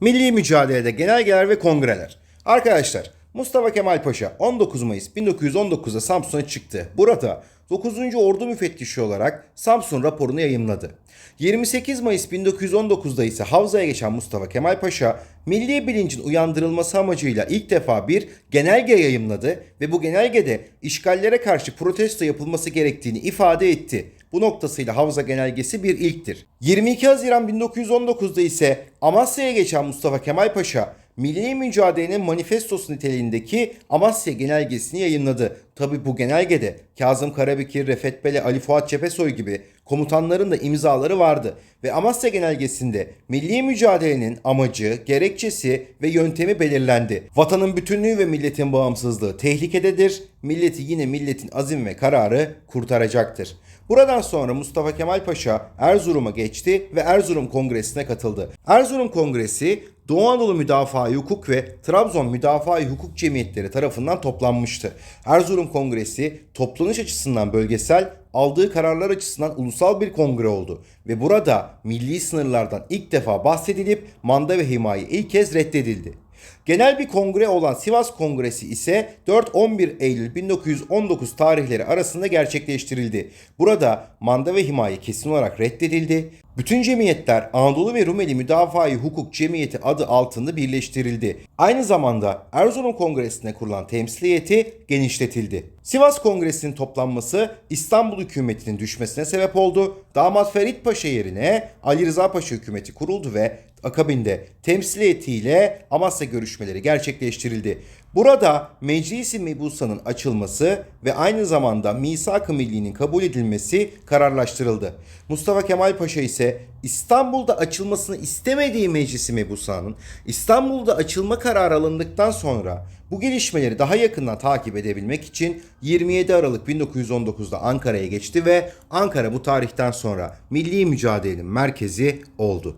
Milli mücadelede genelgeler ve kongreler. Arkadaşlar Mustafa Kemal Paşa 19 Mayıs 1919'da Samsun'a çıktı. Burada 9. Ordu Müfettişi olarak Samsun raporunu yayımladı. 28 Mayıs 1919'da ise Havza'ya geçen Mustafa Kemal Paşa milli bilincin uyandırılması amacıyla ilk defa bir genelge yayımladı ve bu genelgede işgallere karşı protesto yapılması gerektiğini ifade etti. Bu noktasıyla Havza Genelgesi bir ilktir. 22 Haziran 1919'da ise Amasya'ya geçen Mustafa Kemal Paşa milli mücadelenin manifestosu niteliğindeki Amasya Genelgesi'ni yayınladı. Tabi bu genelgede Kazım Karabekir, Refet Bele, Ali Fuat Cepesoy gibi komutanların da imzaları vardı. Ve Amasya Genelgesi'nde milli mücadelenin amacı, gerekçesi ve yöntemi belirlendi. Vatanın bütünlüğü ve milletin bağımsızlığı tehlikededir. Milleti yine milletin azim ve kararı kurtaracaktır. Buradan sonra Mustafa Kemal Paşa Erzurum'a geçti ve Erzurum Kongresi'ne katıldı. Erzurum Kongresi Doğu Anadolu Müdafaa Hukuk ve Trabzon Müdafaa Hukuk Cemiyetleri tarafından toplanmıştı. Erzurum Kongresi toplanış açısından bölgesel, aldığı kararlar açısından ulusal bir kongre oldu ve burada milli sınırlardan ilk defa bahsedilip manda ve himaye ilk kez reddedildi. Genel bir kongre olan Sivas Kongresi ise 4-11 Eylül 1919 tarihleri arasında gerçekleştirildi. Burada manda ve himaye kesin olarak reddedildi. Bütün cemiyetler Anadolu ve Rumeli Müdafaa-i Hukuk Cemiyeti adı altında birleştirildi. Aynı zamanda Erzurum Kongresi'ne kurulan temsiliyeti genişletildi. Sivas Kongresi'nin toplanması İstanbul hükümetinin düşmesine sebep oldu. Damat Ferit Paşa yerine Ali Rıza Paşa hükümeti kuruldu ve akabinde temsiliyetiyle Amasya görüşmeleri gerçekleştirildi. Burada Meclis-i Mebusa'nın açılması ve aynı zamanda Misak-ı Milli'nin kabul edilmesi kararlaştırıldı. Mustafa Kemal Paşa ise İstanbul'da açılmasını istemediği Meclis-i Mebusa'nın İstanbul'da açılma kararı alındıktan sonra bu gelişmeleri daha yakından takip edebilmek için 27 Aralık 1919'da Ankara'ya geçti ve Ankara bu tarihten sonra milli mücadelenin merkezi oldu.